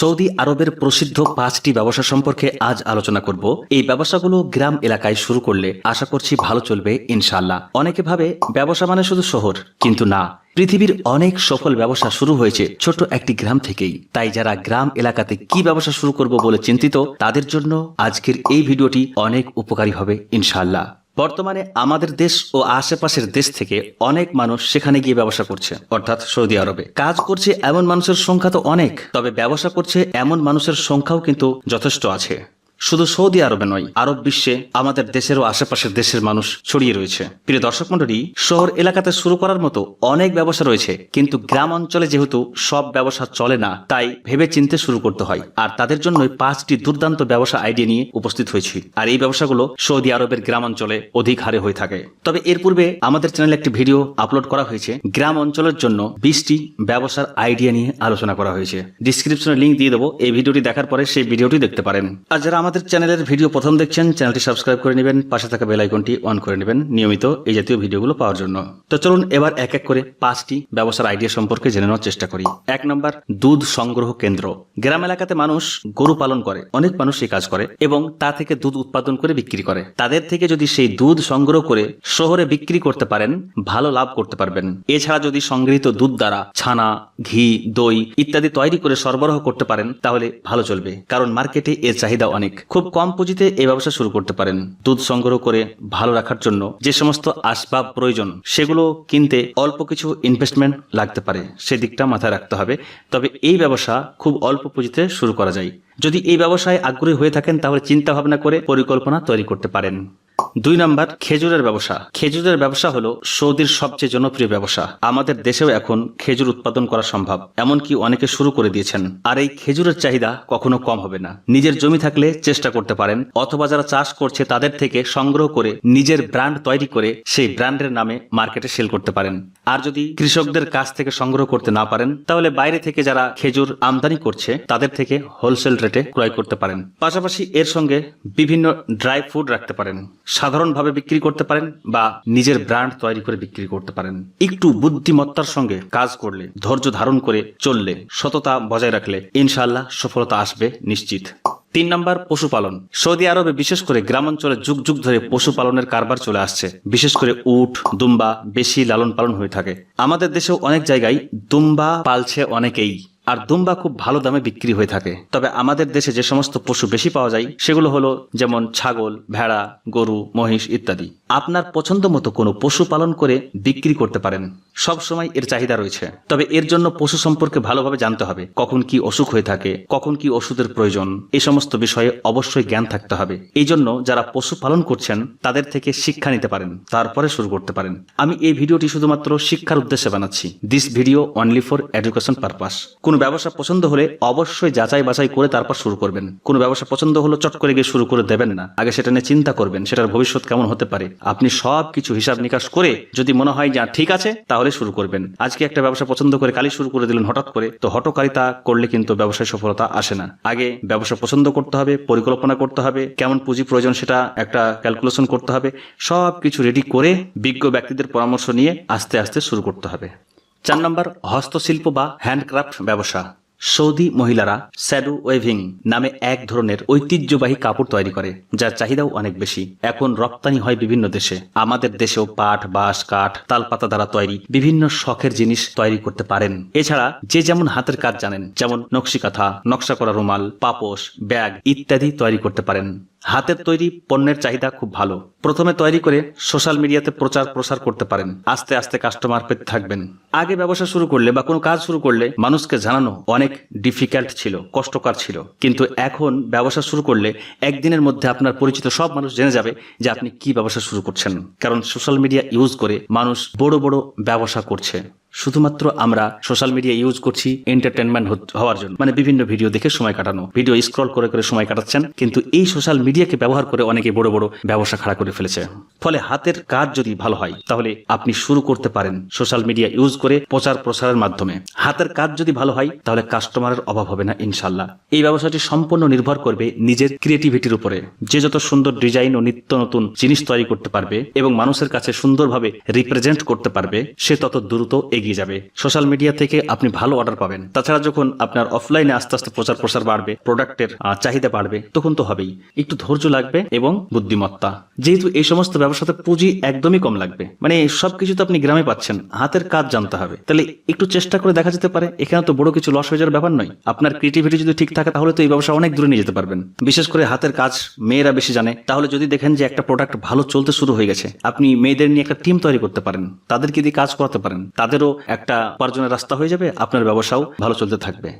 Saudi আরবের প্রসিদ্ধ পাঁচটি ব্যবসা সম্পর্কে আজ আলোচনা করব। এই ব্যবসাগুলো গ্রাম এলাকায় শুরু করলে আশা করছি ভালো চলবে ইনশাল্লাহ অনেকে ভাবে ব্যবসা মানে শুধু শহর, কিন্তু না। পৃথিবীর অনেক সফল ব্যবসা শুরু হয়েছে ছোট একটি গ্রাম থেকেই। তাই যারা গ্রাম এলাকাতে কি ব্যবসা শুরু করব বলে চিন্তিত, তাদের জন্য আজকের এই ভিডিওটি অনেক উপকারী হবে ইনশাল্লাহ বর্তমানে আমাদের দেশ ও আশেপাশের দেশ থেকে অনেক মানুষ সেখানে গিয়ে ব্যবসা করছে, অর্থাৎ সৌদি আরবে। কাজ করছে এমন মানুষের সংখ্যা তো অনেক, তবে ব্যবসা করছে এমন মানুষের সংখ্যাও কিন্তু যথেষ্ট আছে। শুধু সৌদি আরবে নয়, আরব বিশ্বে আমাদের দেশের ও আশেপাশের দেশের মানুষ ছড়িয়ে রয়েছে। প্রিয় দর্শক মন্ডলী শহর এলাকাতে শুরু করার মতো অনেক ব্যবসা রয়েছে, কিন্তু গ্রাম অঞ্চলে যেহেতু সব ব্যবসা চলে না, তাই ভেবে চিনতে শুরু করতে হয়। আর তাদের জন্যই পাঁচটি দুর্দান্ত ব্যবসা আইডিয়া নিয়ে উপস্থিত হয়েছি। আর এই ব্যবসাগুলো সৌদি আরবের গ্রাম অঞ্চলে অধিক হারে হয়ে থাকে। তবে এর পূর্বে আমাদের চ্যানেলে একটি ভিডিও আপলোড করা হয়েছে। গ্রাম অঞ্চলের জন্য বিশটি ব্যবসার আইডিয়া নিয়ে আলোচনা করা হয়েছে। ডিসক্রিপশনে লিঙ্ক দিয়ে দেবো। এই ভিডিওটি দেখার পরে সেই ভিডিওটি দেখতে পারেন। আর যারা আমাদের চ্যানেলের ভিডিও প্রথম দেখছেন, চ্যানেলটি সাবস্ক্রাইব করে নেবেন, পাশে থাকা বেল আইকনটি অন করে নেবেন নিয়মিত এই জাতীয় ভিডিওগুলো পাওয়ার জন্য। তো চলুন এবার এক এক করে পাঁচটি ব্যবসার আইডিয়া সম্পর্কে জেনে নেওয়ার চেষ্টা করি। এক নম্বর, দুধ সংগ্রহ কেন্দ্র। গ্রাম এলাকাতে মানুষ গরু পালন করে, অনেক মানুষ এই কাজ করে এবং তা থেকে দুধ উৎপাদন করে বিক্রি করে। তাদের থেকে যদি সেই দুধ সংগ্রহ করে শহরে বিক্রি করতে পারেন, ভালো লাভ করতে পারবেন। এছাড়া যদি সংগৃহীত দুধ দ্বারা ছানা, ঘি, দই ইত্যাদি তৈরি করে সরবরাহ করতে পারেন, তাহলে ভালো চলবে। কারণ মার্কেটে এর চাহিদা অনেক। খুব কম পুঁজিতে এই ব্যবসা শুরু করতে পারেন। দুধ সংগ্রহ করে ভালো রাখার জন্য যে সমস্ত আসবাব প্রয়োজন, সেগুলো কিনতে অল্প কিছু ইনভেস্টমেন্ট লাগতে পারে। সেদিকটা মাথায় রাখতে হবে। তবে এই ব্যবসা খুব অল্প পুঁজিতে শুরু করা যায়। যদি এই ব্যবসায় আগ্রহী হয়ে থাকেন, তাহলে চিন্তা ভাবনা করে পরিকল্পনা তৈরি করতে পারেন। দুই নাম্বার, খেজুরের ব্যবসা। খেজুরের ব্যবসা হলো সৌদির সবচেয়ে জনপ্রিয় ব্যবসা। আমাদের দেশেও এখন খেজুর উৎপাদন করা সম্ভব, এমনকি অনেকে শুরু করে দিয়েছেন। আর এই খেজুরের চাহিদা কখনো কম হবে না। নিজের জমি থাকলে চেষ্টা করতে পারেন, অথবা যারা চাষ করছে তাদের থেকে সংগ্রহ করে নিজের ব্র্যান্ড তৈরি করে সেই ব্র্যান্ডের নামে মার্কেটে সেল করতে পারেন। আর যদি কৃষকদের কাছ থেকে সংগ্রহ করতে না পারেন, তাহলে বাইরে থেকে যারা খেজুর আমদানি করছে, তাদের থেকে হোলসেল রেটে ক্রয় করতে পারেন। পাশাপাশি এর সঙ্গে বিভিন্ন ড্রাই ফ্রুট রাখতে পারেন, সাধারণভাবে বিক্রি করতে পারেন বা নিজের ব্র্যান্ড তৈরি করে বিক্রি করতে পারেন। একটু বুদ্ধিমত্তার সঙ্গে কাজ করলে, ধৈর্য ধারণ করে চললে, সততা বজায় রাখলে ইনশাল্লাহ সফলতা আসবে নিশ্চিত। তিন নম্বর পশুপালন। সৌদি আরবে বিশেষ করে গ্রামাঞ্চলে যুগ যুগ ধরে পশুপালনের কারবার চলে আসছে। বিশেষ করে উট, দুম্বা বেশি লালন পালন হয়ে থাকে। আমাদের দেশেও অনেক জায়গায় দুম্বা পালছে অনেকেই। আর দুম্বা খুব ভালো দামে বিক্রি হয়ে থাকে। তবে আমাদের দেশে যে সমস্ত পশু বেশি পাওয়া যায়, সেগুলো হলো যেমন ছাগল, ভেড়া, গরু, মহিষ ইত্যাদি। আপনার পছন্দ মতো কোনো পশু পালন করে বিক্রি করতে পারেন। সব সময় এর চাহিদা রয়েছে। তবে এর জন্য পশু সম্পর্কে ভালোভাবে জানতে হবে। কখন কি অসুখ হয়ে থাকে, কখন কি ওষুধের প্রয়োজন, এই সমস্ত বিষয়ে অবশ্যই জ্ঞান থাকতে হবে। এই জন্য যারা পশু পালন করছেন, তাদের থেকে শিক্ষা নিতে পারেন, তারপরে শুরু করতে পারেন। আমি এই ভিডিওটি শুধুমাত্র শিক্ষার উদ্দেশ্যে বানাচ্ছি। This video only for education purpose কোনো ব্যবসা পছন্দ হলে অবশ্যই যাচাই বাছাই করে তারপর শুরু করবেন। কোনো ব্যবসা পছন্দ হলো চট করে গিয়ে শুরু করে দেবেন না। আগে সেটা নিয়ে চিন্তা করবেন, সেটার ভবিষ্যৎ কেমন হতে পারে। আপনি সব কিছু হিসাব নিকাশ করে যদি মনে হয় যা ঠিক আছে, তাহলে শুরু করবেন। আজকে একটা ব্যবসা পছন্দ করে কালি শুরু করে দিলেন হঠাৎ করে, তো হটকারিতা করলে কিন্তু ব্যবসায় সফলতা আসে না। আগে ব্যবসা পছন্দ করতে হবে, পরিকল্পনা করতে হবে, কেমন পুঁজি প্রয়োজন সেটা একটা ক্যালকুলেশন করতে হবে সব কিছু রেডি করে বিজ্ঞ ব্যক্তিদের পরামর্শ নিয়ে আস্তে আস্তে শুরু করতে হবে। চার নম্বর, হস্তশিল্প বা হ্যান্ডক্রাফট ব্যবসা। সৌদি মহিলারা স্যাডু ওয়েভিং নামে এক ধরনের ঐতিহ্যবাহী কাপড় তৈরি করে, যার চাহিদাও অনেক বেশি। এখন রপ্তানি হয় বিভিন্ন দেশে। আমাদের দেশেও পাট, বাঁশ, কাঠ, তালপাতা দ্বারা তৈরি বিভিন্ন শখের জিনিস তৈরি করতে পারেন। এছাড়া যে যেমন হাতের কাজ জানেন, যেমন নকশিকাথা, নকশা করা রুমাল, পাপোশ, ব্যাগ ইত্যাদি তৈরি করতে পারেন। হাতের তৈরি পণ্যের চাহিদা খুব ভালো। প্রথমে তৈরি করে সোশ্যাল মিডিয়াতে প্রচার প্রসার করতে পারেন। আস্তে আস্তে কাস্টমার পেতে থাকবেন। আগে ব্যবসা শুরু করলে বা কোনো কাজ শুরু করলে মানুষকে জানানো অনেক ডিফিকাল্ট ছিল, কষ্টকর ছিল। কিন্তু এখন ব্যবসা শুরু করলে একদিনের মধ্যে আপনার পরিচিত সব মানুষ জেনে যাবে যে আপনি কি ব্যবসা শুরু করছেন। কারণ সোশ্যাল মিডিয়া ইউজ করে মানুষ বড় বড় ব্যবসা করছে। শুধুমাত্র আমরা সোশ্যাল মিডিয়া ইউজ করছি এন্টারটেনমেন্ট হওয়ার জন্য। মানে বিভিন্ন ভিডিও দেখে সময় কাটানো। ভিডিও স্ক্রল করে করে সময় কাটাচ্ছেন। কিন্তু এই সোশ্যাল মিডিয়াকে ব্যবহার করে অনেকে বড় বড় ব্যবসা খাড়া করে ফেলেছে। ফলে হাতের কাজ যদি ভালো হয়, তাহলে আপনি শুরু করতে পারেন সোশ্যাল মিডিয়া ইউজ করে প্রচার প্রসারের মাধ্যমে। হাতের কাজ যদি ভালো হয়, তাহলে কাস্টমারের অভাব হবে না ইনশাল্লাহ এই ব্যবসাটি সম্পূর্ণ নির্ভর করবে নিজের ক্রিয়েটিভিটির উপরে। যে যত সুন্দর ডিজাইন ও নিত্য নতুন জিনিস তৈরি করতে পারবে এবং মানুষের কাছে সুন্দরভাবে রিপ্রেজেন্ট করতে পারবে, সে তত দ্রুত এগিয়ে যাবে। সোশ্যাল মিডিয়া থেকে আপনি ভালো অর্ডার পাবেন। তাছাড়া যখন আপনার অফলাইনে আস্তে আস্তে প্রচার প্রসার বাড়বে, প্রোডাক্টের চাহিদা বাড়বে, তখন তো হবেই। একটু ধৈর্য লাগবে এবং বুদ্ধিমত্তা। যেহেতু এই সমস্ত ব্যবসাতে পুঁজি একদমই কম লাগবে। মানে সবকিছু তো আপনি গ্রামে পাচ্ছেন, হাতের কাজ জানতে হবে। তাহলে একটু চেষ্টা করে দেখা যেতে পারে, এখানে তো বড় কিছু লস হয়ে যাওয়ার ব্যাপার নয়। আপনার ক্রিয়েটিভিটি যদি ঠিক থাকে, তাহলে তো এই ব্যবসা অনেক দূরে নিয়ে যেতে পারবেন। বিশেষ করে হাতের কাজ মেয়েরা বেশি জানে। তাহলে যদি দেখেন যে একটা প্রোডাক্ট ভালো চলতে শুরু হয়ে গেছে, আপনি মেয়েদের নিয়ে একটা টিম তৈরি করতে পারেন। তাদেরকে দিয়ে কাজ করাতে পারেন। তাদেরও একটা উপার্জনের রাস্তা হয়ে যাবে, আপনার ব্যবসাও ভালো চলতে থাকবে।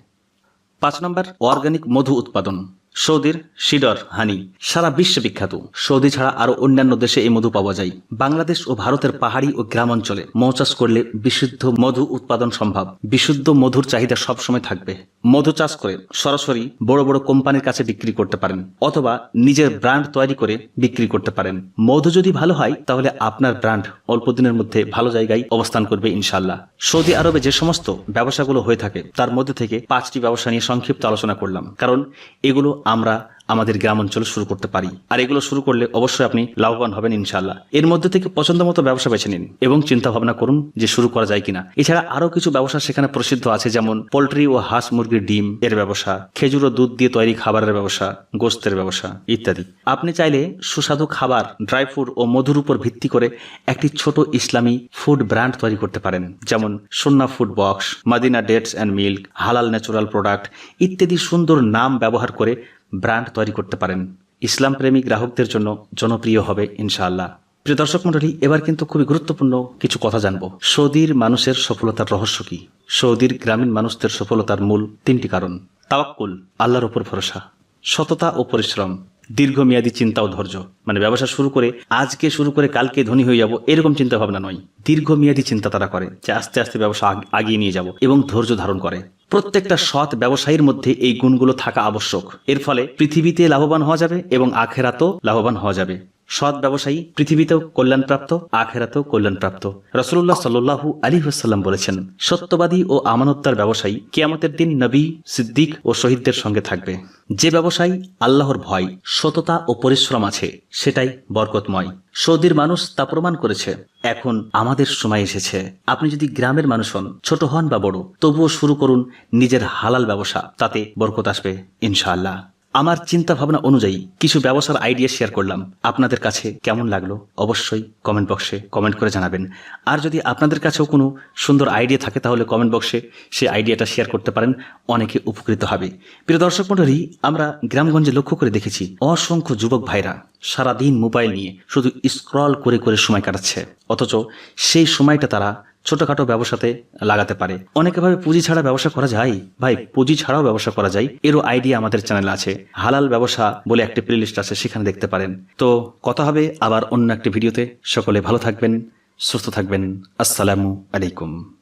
পাঁচ নম্বর অর্গানিক মধু উৎপাদন। সৌদির সিডর হানি, সারা বিশ্বে বিখ্যাত। সৌদি ছাড়া আরও অন্যান্য দেশে এই মধু পাওয়া যায়। বাংলাদেশ ও ভারতের পাহাড়ি ও গ্রাম অঞ্চলে মৌচাষ করলে বিশুদ্ধ মধু উৎপাদন সম্ভব। বিশুদ্ধ মধুর চাহিদা সবসময় থাকবে। মধু চাষ করে সরাসরি বড় বড় কোম্পানির কাছে বিক্রি করতে পারেন অথবা নিজের ব্র্যান্ড তৈরি করে বিক্রি করতে পারেন। মধু যদি ভালো হয়, তাহলে আপনার ব্র্যান্ড অল্প দিনের মধ্যে ভালো জায়গায় অবস্থান করবে ইনশাল্লাহ সৌদি আরবে যে সমস্ত ব্যবসাগুলো হয়ে থাকে, তার মধ্যে থেকে পাঁচটি ব্যবসা নিয়ে সংক্ষিপ্ত আলোচনা করলাম। কারণ এগুলো আমরা আমাদের গ্রাম অঞ্চলে শুরু করতে পারি। আর এগুলো শুরু করলে অবশ্যই আপনি লাভবান হবেন ইনশাল্লাহ এর মধ্যে থেকে পছন্দ মতো ব্যবসা বেছে নিন এবং চিন্তা ভাবনা করুন যে শুরু করা যায় কিনা। এছাড়া আরও কিছু ব্যবসা সেখানে প্রসিদ্ধ আছে, যেমন পোল্ট্রি ও হাঁস মুরগির ডিম এর ব্যবসা, খেজুর ও দুধ দিয়ে তৈরি খাবারের ব্যবসা, গোস্তের ব্যবসা ইত্যাদি। আপনি চাইলে সুস্বাদু খাবার, ড্রাই ফ্রুট ও মধুর উপর ভিত্তি করে একটি ছোট ইসলামী ফুড ব্র্যান্ড তৈরি করতে পারেন, যেমন সন্না food box, Madina dates and milk, হালাল ন্যাচুরাল প্রোডাক্ট ইত্যাদি সুন্দর নাম ব্যবহার করে ব্র্যান্ড তৈরি করতে পারেন। ইসলাম প্রেমী গ্রাহকদের জন্য জনপ্রিয় হবে ইনশাআল্লাহ। প্রিয় দর্শক মন্ডলী এবার কিন্তু খুবই গুরুত্বপূর্ণ কিছু কথা জানব। সৌদির মানুষের সফলতার রহস্য কি? সৌদির গ্রামীণ মানুষদের সফলতার মূল তিনটি কারণ। তাওয়াক্কুল, আল্লাহর উপর ভরসা। সততা ও পরিশ্রম, দীর্ঘমেয়াদী চিন্তা ও ধৈর্য। মানে ব্যবসা শুরু করে, আজকে শুরু করে কালকে ধনী হয়ে যাব, এরকম চিন্তা ভাবনা নয়। দীর্ঘমেয়াদী চিন্তা তারা করে যে আস্তে আস্তে ব্যবসা আগিয়ে নিয়ে যাব এবং ধৈর্য ধারণ করে। প্রত্যেকটা সৎ ব্যবসায়ীর মধ্যে এই গুণগুলো থাকা আবশ্যক। এর ফলে পৃথিবীতে লাভবান হওয়া যাবে এবং আখেরাতেও লাভবান হওয়া যাবে। সৎ ব্যবসায়ী, পৃথিবীতেও কল্যাণপ্রাপ্ত, আখেরাতেও কল্যাণপ্রাপ্ত। রসুল্লাহ সাল্লু আলী হাসাল্লাম বলেছেন, সত্যবাদী ও আমানত্তার ব্যবসায়ী কিয়ামতের দিন নবী, সিদ্দিক ও শহীদদের সঙ্গে থাকবে। যে ব্যবসায়ী আল্লাহর ভয়, সততা ও পরিশ্রম আছে, সেটাই বরকতময়। সৌদির মানুষ তা প্রমাণ করেছে, এখন আমাদের সময় এসেছে। আপনি যদি গ্রামের মানুষ হন, ছোট হন বা বড়, তবুও শুরু করুন নিজের হালাল ব্যবসা, তাতে বরকত আসবে, ইনশাআল্লাহ। আমার চিন্তা ভাবনা অনুযায়ী কিছু ব্যবসার আইডিয়া শেয়ার করলাম। আপনাদের কাছে কেমন লাগল? অবশ্যই কমেন্ট বক্সে কমেন্ট করে জানাবেন। আর যদি আপনাদের কাছেও কোনো সুন্দর আইডিয়া থাকে, তাহলে কমেন্ট বক্সে সেই আইডিয়াটা শেয়ার করতে পারেন। অনেকে উপকৃত হবে। প্রিয় দর্শক মণ্ডলী, আমরা গ্রামগঞ্জে লক্ষ্য করে দেখেছি অসংখ্য যুবক ভাইরা সারাদিন মোবাইল নিয়ে শুধু স্ক্রল করে করে সময় কাটাচ্ছে। অথচ সেই সময়টা তারা ছোটখাটো ব্যবসাতে লাগাতে পারে। অনেকে ভাবে পুঁজি ছাড়া ব্যবসা করা যায়। ভাই, পুঁজি ছাড়াও ব্যবসা করা যায়। এরও আইডিয়া আমাদের চ্যানেলে আছে। হালাল ব্যবসা বলে একটি প্লেলিস্ট আছে, সেখানে দেখতে পারেন। তো কথা হবে আবার অন্য একটি ভিডিওতে। সকলে ভালো থাকবেন, সুস্থ থাকবেন। আসসালামু আলাইকুম।